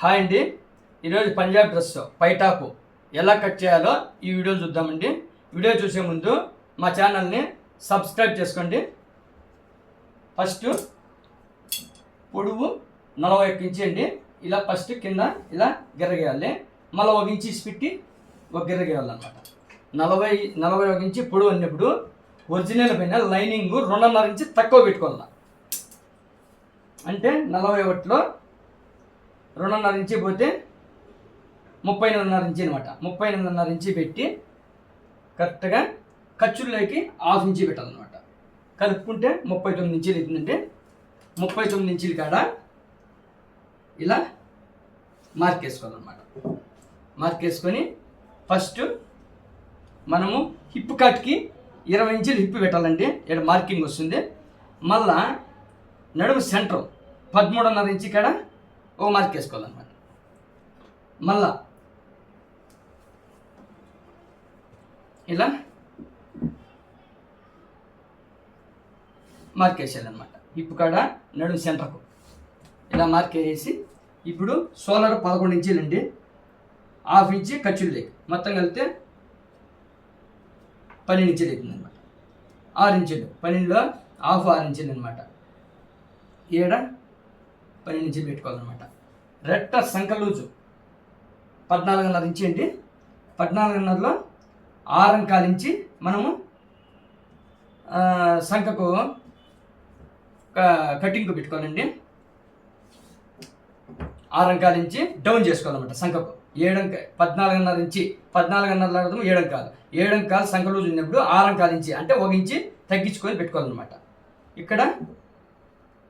Hi అండి. ఈరోజు Punjab dress పైటాపు ఎలా కట్ చేయాలో ఈ వీడియో చూద్దామండి. వీడియో చూసే ముందు మా ఛానల్ని సబ్స్క్రైబ్ చేసుకోండి. ఫస్ట్ పొడవు నలభై ఒక్క ఇంచి అండి. ఇలా ఫస్ట్ కింద ఇలా గిరగేయాలి. మళ్ళీ ఒక ఇంచి పెట్టి ఒక గిరగేయాలన్నమాట. నలభై నలభై ఒక ఇంచి పొడువు అన్నప్పుడు ఒరిజినల్ పైన లైనింగ్ రెండున్నర ఇంచి తక్కువ పెట్టుకోవాలి అంటే నలభై ఒకటిలో రెండున్నర ఇంచి పోతే ముప్పై ఎనిమిదిన్నర ఇంచి అనమాట ముప్పై ఎనిమిదిన్నర ఇంచి పెట్టి కరెక్ట్గా ఖర్చుల్లోకి హాఫ్ ఇంచి పెట్టాలన్నమాట. కలుపుకుంటే ముప్పై తొమ్మిది ఇంచీలు అవుతుందంటే ముప్పై తొమ్మిది ఇంచీలు కాడ ఇలా మార్క్ వేసుకోవాలన్నమాట. మార్క్ వేసుకొని ఫస్ట్ మనము హిప్ కట్కి ఇరవై ఇంచులు హిప్ పెట్టాలండి ఇక్కడ మార్కింగ్ వస్తుంది. మళ్ళా నడుము సెంటర్ పదమూడున్నర ఇంచి కాడ ఓ మార్క్ వేసుకోవాలన్నమాట. మళ్ళా. ఇలా. మార్క్ వేసేయాలన్నమాట. హిప్ కాడ నడుము సెంటర్కు. ఇలా మార్క్ వేసి ఇప్పుడు సోలార్ పదకొండు ఇంచీలండి. హాఫ్ ఇంచి ఖర్చులు లేక మొత్తం కలిపితే పన్నెండు ఇంచులు అవుతుంది అనమాట ఆరు ఇంచులు. పన్నెండులో హాఫ్ ఆరు ఇంచులు అనమాట ఏడా? పన్నెండు నుంచి పెట్టుకోవాలన్నమాట. రెట్ట సంఖ లూజు పద్నాలుగున్నర నుంచి అండి పద్నాలుగున్నరలో ఆరు అంకాల మనము సంఖకు కటింగ్కు పెట్టుకోవాలండి. ఆరు అంకాల నుంచి డౌన్ చేసుకోవాలన్నమాట సంఖకు. ఏడంక పద్నాలుగున్నర నుంచి పద్నాలుగున్నర అర్థం ఏడంకాలు ఏడంకాలు సంఖలు ఉన్నప్పుడు ఆరు అంకాల అంటే ఒక ఇంచి తగ్గించుకొని పెట్టుకోవాలన్నమాట. ఇక్కడ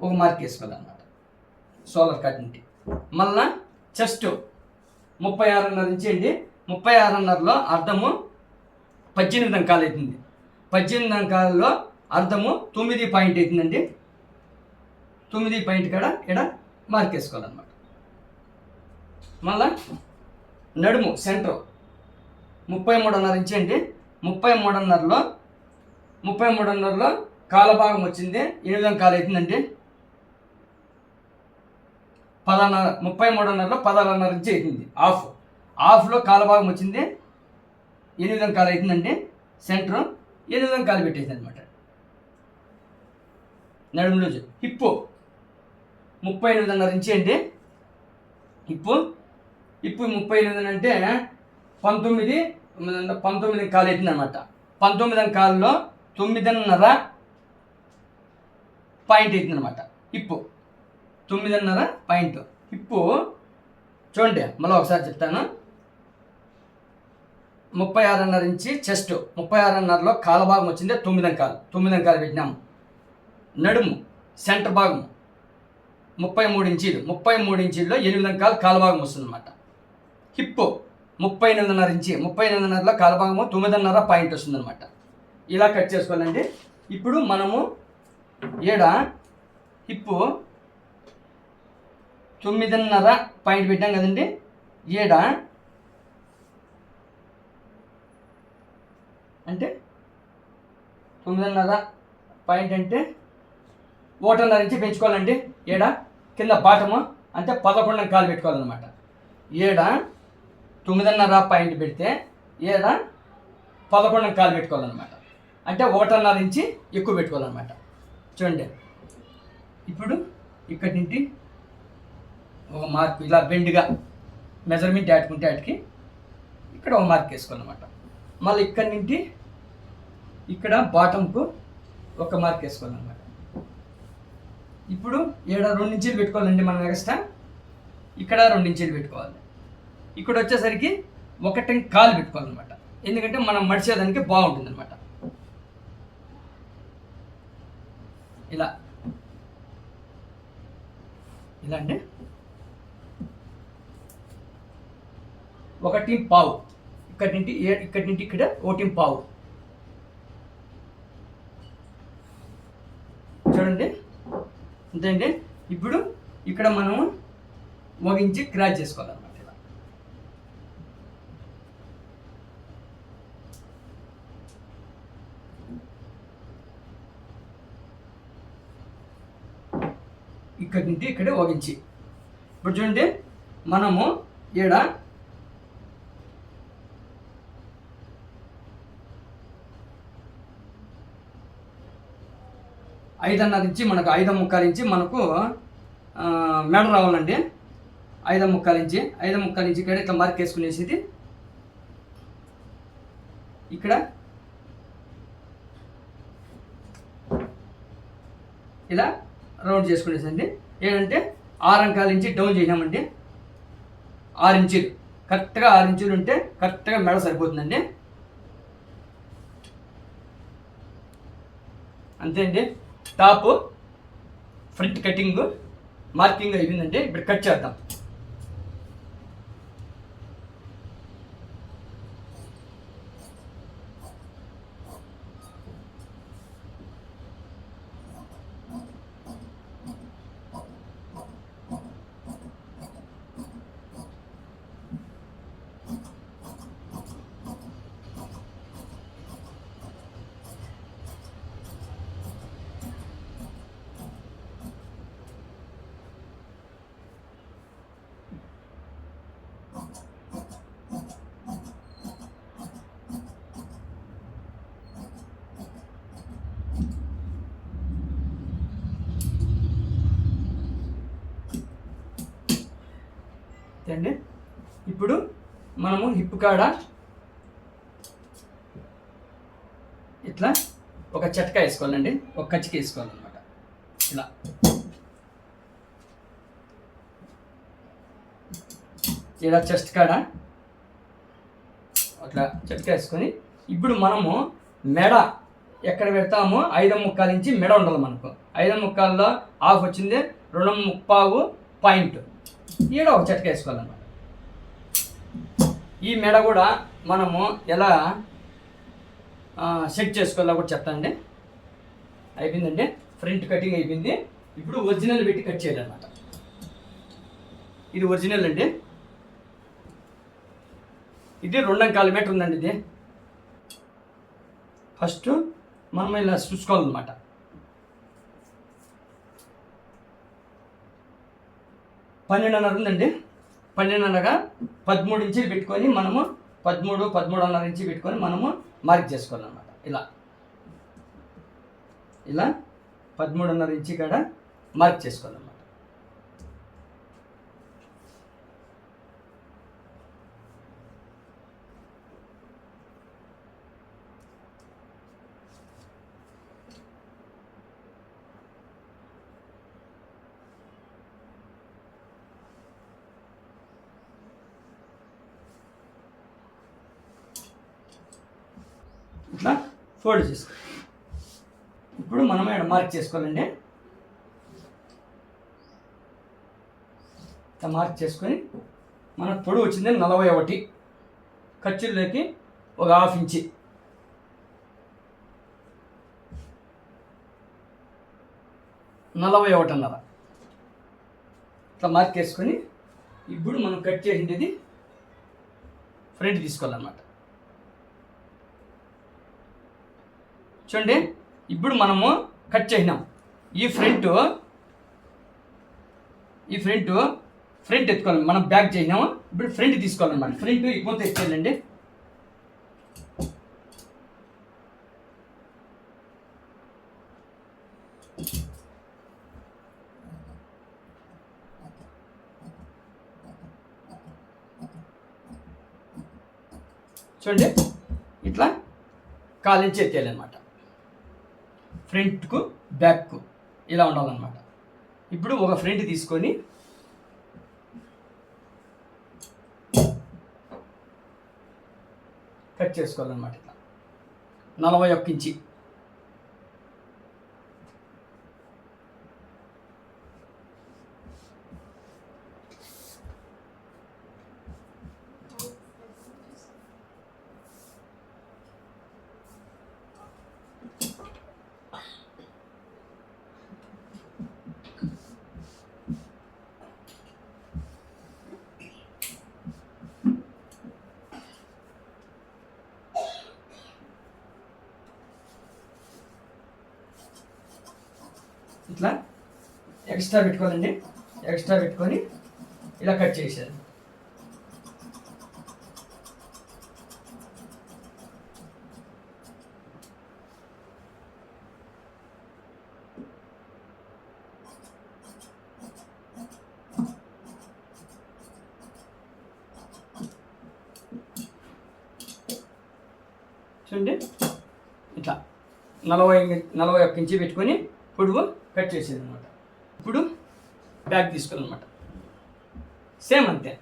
ఒక మార్క్ వేసుకోవాలన్నమాట. సోలార్ కట్ మళ్ళా చెస్ట్ ముప్పై ఆరున్నర నుంచి అండి ముప్పై ఆరున్నరలో అర్థము పద్దెనిమిది అంకాలు అవుతుంది. పద్దెనిమిది అంకాలలో అర్థము తొమ్మిది పాయింట్ అవుతుందండి. తొమ్మిది పాయింట్ కాడ ఇక్కడ మార్క్ వేసుకోవాలన్నమాట. మళ్ళా నడుము సెంటర్ ముప్పై మూడున్నర నుంచి అండి ముప్పై మూడున్నరలో ముప్పై మూడున్నరలో కాలభాగం వచ్చింది వచ్చింది ఎనిమిది కాలు అవుతుందండి. పదహారున్నర ముప్పై మూడున్నరలో పదహారున్నర నుంచి అవుతుంది ఆఫ్. ఆఫ్లో కాలభాగం వచ్చింది. ఎనిమిదం కాలు అవుతుందండి సెంటర్ ఎనిమిది కాలు పెట్టేసింది అనమాట నడుము రోజు హిప్పు. ముప్పై ఎనిమిదిన్నర నుంచి అండి. హిప్పు. హిప్పు ముప్పై ఎనిమిది అంటే పంతొమ్మిది పంతొమ్మిది కాలు అవుతుంది అనమాట పంతొమ్మిది కాలులో తొమ్మిదిన్నర పాయింట్ అవుతుంది అనమాట హిప్పు. తొమ్మిదిన్నర పాయింట్. హిప్పు చూడండి మళ్ళీ ఒకసారి చెప్తాను. ముప్పై ఆరున్నర ఇంచి చెస్ట్ ముప్పై ఆరున్నరలో కాల భాగం వచ్చింది తొమ్మిది అంకాలు. తొమ్మిది అంకాలు పెట్టినాము నడుము సెంటర్ భాగం ముప్పై మూడు ఇంచీలు. ముప్పై మూడు ఇంచీల్లో ఎనిమిది అంకాలు కాల భాగం వస్తుందన్నమాట. హిప్ ముప్పై ఎనిమిదిన్నర ఇంచి. ముప్పై ఎనిమిదిన్నరలో కాల భాగము తొమ్మిదిన్నర పాయింట్ వస్తుందన్నమాట. ఇలా కట్ చేసుకోవాలండి. ఇప్పుడు మనము ఈడ హిప్పు తొమ్మిదిన్నర పాయింట్ పెట్టాం కదండి. ఏడ? అంటే తొమ్మిదిన్నర పాయింట్ అంటే ఓటన్నర నుంచి పెంచుకోవాలండి. ఏడ? కింద బాటము అంటే పదకొండు కాలు పెట్టుకోవాలన్నమాట. ఏడ? తొమ్మిదిన్నర పాయింట్ పెడితే ఏడ? పదకొండు కాలు పెట్టుకోవాలన్నమాట. అంటే ఒకటిన్నర నుంచి ఎక్కువ పెట్టుకోవాలన్నమాట. చూడండి. ఇప్పుడు ఇక్కడి నుండి ఒక మార్క్ ఇలా బెండ్గా మెజర్మెంట్ ఆడుకుంటే ఆటికి ఇక్కడ ఒక మార్క్ వేసుకోవాలన్నమాట మళ్ళీ ఇక్కడి నుండి ఇక్కడ బాటంకు ఒక మార్క్ వేసుకోవాలన్నమాట. ఇప్పుడు ఏడ రెండు ఇంచీలు పెట్టుకోవాలండి మనం ఎక్స్ట్రా ఇక్కడ రెండు ఇంచీలు పెట్టుకోవాలి. ఇక్కడ వచ్చేసరికి ఒకటి కాలు పెట్టుకోవాలన్నమాట. ఎందుకంటే మనం మడిచేదానికి బాగుంటుంది అనమాట ఇలా. ఇలా అండి. ఒకటి పావు. ఇక్కడి నుండి ఇక్కడి నుండి ఇక్కడ ఒకటి పావు. చూడండి. అంతేండి ఇప్పుడు ఇక్కడ మనము ఒక ఇంచి క్రాచ్ చేసుకోవాలన్నమాట ఇలా. ఇక్కడి నుండి ఇక్కడ ఒక ఇంచి. ఇప్పుడు చూడండి. మనము ఈడ ఐదన్నది ఇచ్చి మనకు ఐదు ముక్కాల నుంచి మనకు మెడ రావాలండి. ఐదు ముక్కాల నుంచి ఐదు ముక్కాల నుంచి ఇక్కడ ఇట్లా మార్క్ వేసుకునేసి ఇక్కడ. ఇలా రౌండ్ చేసుకునేసండి. ఏంటంటే ఆరు అంకాల నుంచి డౌన్ చేసినామండి. ఆరు ఇంచులు. కరెక్ట్గా ఆరు ఇంచులు ఉంటే కరెక్ట్గా మెడ సరిపోతుందండి. అంతే అండి. టాప్ ఫ్రంట్ కటింగ్ మార్కింగ్ అయిందంటే ఇప్పుడు కట్ చేద్దాం. అండి ఇప్పుడు మనము హిప్ కాడ ఇట్లా ఒక చెట్క వేసుకోవాలండి. ఒక కచ్చిక వేసుకోవాలన్నమాట. ఇలా. ఇలా చెస్ట్ కాడ అట్లా చెట్క వేసుకొని ఇప్పుడు మనము మెడ ఎక్కడ పెడతామో? ఐదు ముక్కాల నుంచి మెడ ఉండాలి మనకు. ఐదు ముక్కాల్లో హాఫ్ వచ్చింది. రెండు ముప్పావు పాయింట్. ఈడ ఒక చెట్క వేసుకోవాలన్నమాట. ఈ మెడ కూడా మనము ఎలా సెట్ చేసుకోవాలో కూడా చెప్తానండి అయిపోయిందండి. ఫ్రంట్ కటింగ్ అయిపోయింది. ఇప్పుడు ఒరిజినల్ పెట్టి కట్ చేయాలన్నమాట. ఇది ఒరిజినల్ అండి. ఇది రెండంకాల మీటర్ ఉందండి ఇది. ఫస్ట్ మనం ఇలా చూసుకోవాలన్నమాట. పన్నెండున్నర ఉందండి పన్నెండున్నరగా పదమూడు ఇంచులు పెట్టుకొని మనము పదమూడు పదమూడున్నర ఇంచు పెట్టుకొని మనము మార్క్ చేసుకోవాలన్నమాట. ఇలా. ఇలా పదమూడున్నర ఇంచి కాడ మార్క్ చేసుకోవాలన్నమాట. ఇట్లా ఫోల్డ్ చేసుకో. ఇప్పుడు మనం ఇక్కడ మార్క్ చేసుకోవాలండి. ఇట్లా మార్క్ చేసుకొని మన పొడవు వచ్చింది నలభై ఒకటి. ఖర్చుల్లోకి ఒక హాఫ్ ఇంచి నలభై ఒకటిన్నర ఇట్లా మార్క్ చేసుకొని ఇప్పుడు మనం కట్ చేసింది ఫ్రంట్ తీసుకోవాలన్నమాట. చూడండి. ఇప్పుడు మనము కట్ చేసినాం. ఈ ఫ్రంట్ ఈ ఫ్రంట్ ఫ్రంట్ ఎత్తుకోవాలి. మనం బ్యాక్ చేసినాము ఇప్పుడు ఫ్రంట్ తీసుకోవాలన్నమాట. ఫ్రంట్ ఎక్కువ తెచ్చేయండి చూడండి. ఇట్లా కాలించి ఎత్తేయాలన్నమాట. ఫ్రంట్కు బ్యాక్కు ఇలా ఉండాలన్నమాట. ఇప్పుడు ఒక ఫ్రంట్ తీసుకొని కట్ చేసుకోవాలన్నమాట ఇట్లా. నలభై ఒక్క ఇంచి. ఇట్లా ఎక్స్ట్రా పెట్టుకోవాలండి. ఎక్స్ట్రా పెట్టుకొని ఇలా కట్ చేసేది చూడండి. ఇట్లా నలభై నలభై ఒక్క ఇంచి పెట్టుకొని పొడుగు కట్ చేసేది అనమాట ఇప్పుడు బ్యాగ్ తీసుకోవాలన్నమాట సేమ్ అంతే.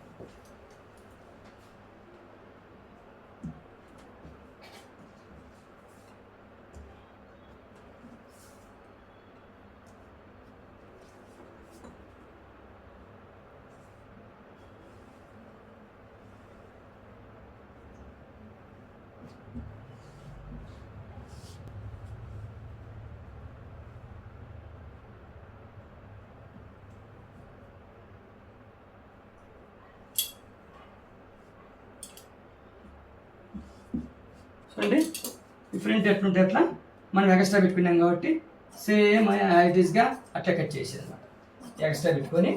చూడండి ఈ ఫ్రంట్ ఎట్లుంటే అట్లా మనం ఎక్స్ట్రా పెట్టుకున్నాం కాబట్టి సేమ్ యాజ్ ఈస్గా అట్లా కట్ చేసేది అనమాట ఎక్స్ట్రా పెట్టుకొని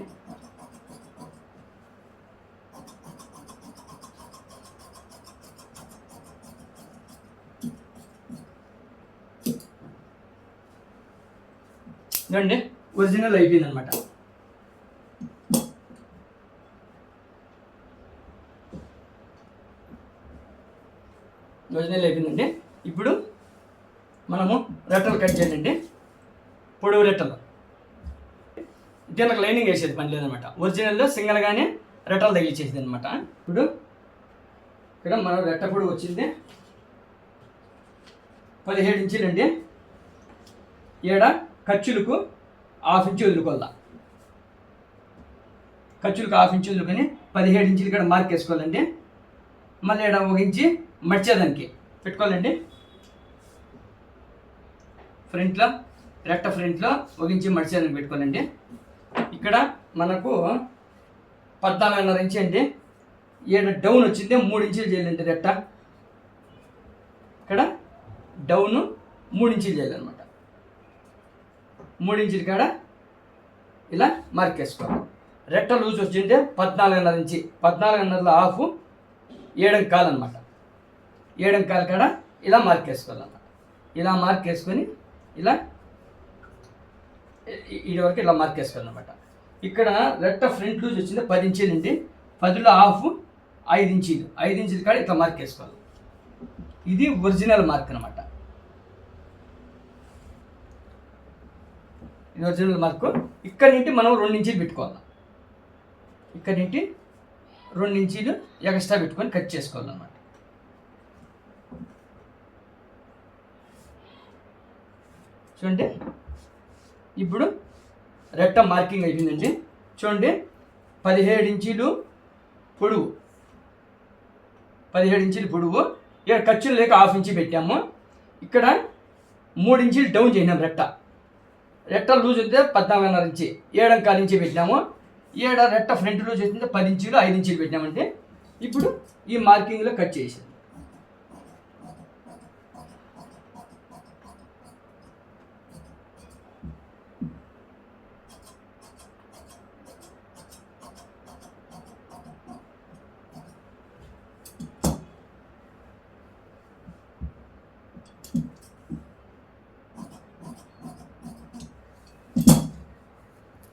చూడండి ఒరిజినల్ అయిపోయింది అనమాట ఒరిజినల్ అయిపోయిందండి ఇప్పుడు మనము రెట్టలు కట్ చేయండి పొడవు రెట్టలు. దీనికి లైనింగ్ వేసేది పని లేదనమాట. ఒరిజినల్లో సింగల్గానే రెట్టలు తగిలిచేసేది అనమాట. ఇప్పుడు ఇక్కడ మనం రెట్ట పొడవు వచ్చింది పదిహేడు ఇంచులండి ఏడ ఖర్చులకు హాఫ్ ఇంచు వదులుకోవాలా. ఖర్చులకు హాఫ్ ఇంచు వదులుకొని పదిహేడు ఇంచులు ఇక్కడ మార్క్ వేసుకోవాలండి మళ్ళీ ఇక్కడ ఒక ఇంచి మడిచేదానికి పెట్టుకోవాలండి. ఫ్రంట్లో రెట్ట ఫ్రంట్లో ఒక ఇంచి మడిచేదానికి పెట్టుకోవాలండి. ఇక్కడ మనకు పద్నాలుగున్నర ఇంచి అండి. ఏడు డౌన్ వచ్చింది మూడు ఇంచులు చేయాలండి రెట్ట ఇక్కడ డౌన్ మూడు ఇంచులు చేయాలన్నమాట. మూడు ఇంచుల కాడ ఇలా మార్క్ వేసుకోవాలి రెట్ట లూజ్ వచ్చింటే పద్నాలుగున్నర ఇంచి. పద్నాలుగున్నరలో హాఫ్ ఏడం కాలు అనమాట ఏడం కాడ? ఇలా మార్క్ వేసుకోవాలన్నమాట ఇలా మార్క్ వేసుకొని ఇలా ఇది వరకు ఇలా మార్క్ వేసుకోవాలన్నమాట. ఇక్కడ రెట్ట ఫ్రంట్ లూజ్ వచ్చింది పది ఇంచీలు అండి పదిలో హాఫ్ ఐదు ఇంచీలు. ఐదు ఇంచీలు కాడ ఇట్లా మార్క్ వేసుకోవాలి. ఇది ఒరిజినల్ మార్క్ అనమాట ఇది ఒరిజినల్ మార్క్ ఇక్కడ నుండి మనం రెండు ఇంచీలు పెట్టుకోవాలి? ఇక్కడ నుండి రెండు ఇంచీలు ఎక్స్ట్రా పెట్టుకొని కట్ చేసుకోవాలన్నమాట. చూడండి. ఇప్పుడు రెట్ట మార్కింగ్ అయిపోయిందండి. చూడండి. పదిహేడు ఇంచీలు పొడువు. పదిహేడు ఇంచీలు పొడువు. ఇక్కడ ఖర్చులు లేక హాఫ్ ఇంచి పెట్టాము. ఇక్కడ మూడు ఇంచీలు డౌన్ చేసినాం రెట్ట. రెట్ట లూజ్ అయితే పద్నాలుగున్నర ఇంచి. ఏడం కాలు ఇంచి పెట్టినాము ఏడ రెట్ట ఫ్రంట్ లూజ్ అయితే పది ఇంచీలు ఐదు ఇంచీలు పెట్టినామంటే ఇప్పుడు ఈ మార్కింగ్లో కట్ చేసాం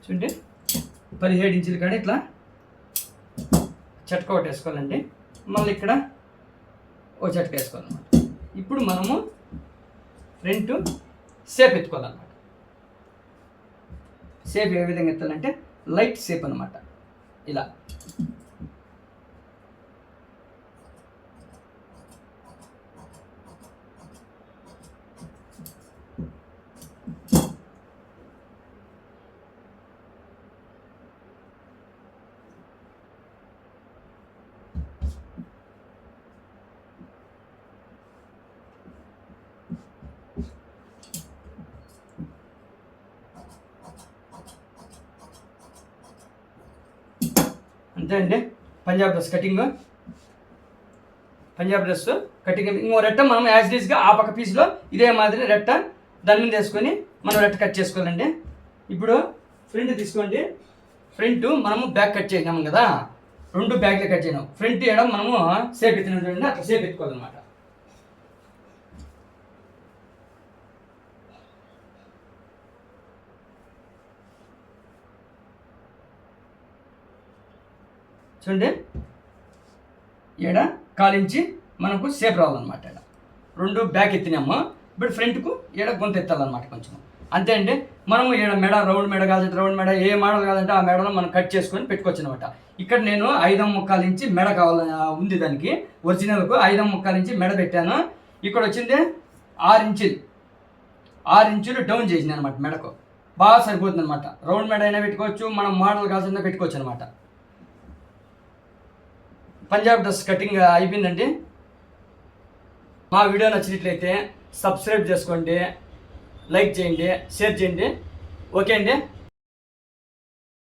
చూడండి పదిహేడు ఇంచుల కాడ ఇట్లా చట్క ఒకటి వేసుకోవాలండి మళ్ళీ ఇక్కడ ఓ చట్క వేసుకోవాలన్నమాట. ఇప్పుడు మనము ఫ్రంట్ సేప్ ఎత్తుకోవాలన్నమాట. సేప్ ఏ విధంగా ఎత్తాలంటే లైట్ సేప్ అనమాట ఇలా. అంతే అండి Punjab dress cutting. Punjab dress cutting. ఇంకో రెట్ట మనం యాజ్ డీస్గా ఆ పక్క పీస్లో ఇదే మాదిరి రెట్ట దాని మీద వేసుకొని మనం రెట్ట కట్ చేసుకోవాలండి. ఇప్పుడు ఫ్రంట్ తీసుకోండి. ఫ్రంట్ మనము బ్యాక్ కట్ చేసినాము కదా. రెండు బ్యాగ్లే కట్ చేయడం ఫ్రంట్ వేయడం మనము సేపు ఎత్తిన చూడండి అట్లా సేప్ ఎత్తుకోవాలన్నమాట. చూడండి. ఈడ కాలించి మనకు సేఫ్ రావాలన్నమాట ఈడ రెండు బ్యాక్ ఎత్తినాము ఇప్పుడు ఫ్రంట్కు ఈడ గొంత ఎత్తాలన్నమాట కొంచెం. అంతే అండి. మనము ఈడ మెడ రౌండ్ మెడ కాదంటే రౌండ్ మెడ ఏ మోడల్ కాదంటే ఆ మెడలో మనం కట్ చేసుకొని పెట్టుకోవచ్చు అనమాట ఇక్కడ నేను ఐదం ముక్కాల నుంచి మెడ కావాలని ఉంది దానికి. ఒరిజినల్కు ఐదం ముక్కాల నుంచి మెడ పెట్టాను. ఇక్కడ వచ్చింది ఆరు ఇంచులు. ఆరు ఇంచులు డౌన్ చేసిన అనమాట మెడకు. బాగా సరిపోతుంది అనమాట రౌండ్ మెడ అయినా పెట్టుకోవచ్చు మనం మోడల్ కావాల్సిన పెట్టుకోవచ్చు అనమాట పంజాబ్ డ్రెస్ కటింగ్ అయిపోయిందండి. మా వీడియో నచ్చినట్లయితే సబ్స్క్రైబ్ చేసుకోండి లైక్ చేయండి షేర్ చేయండి. ఓకే అండి.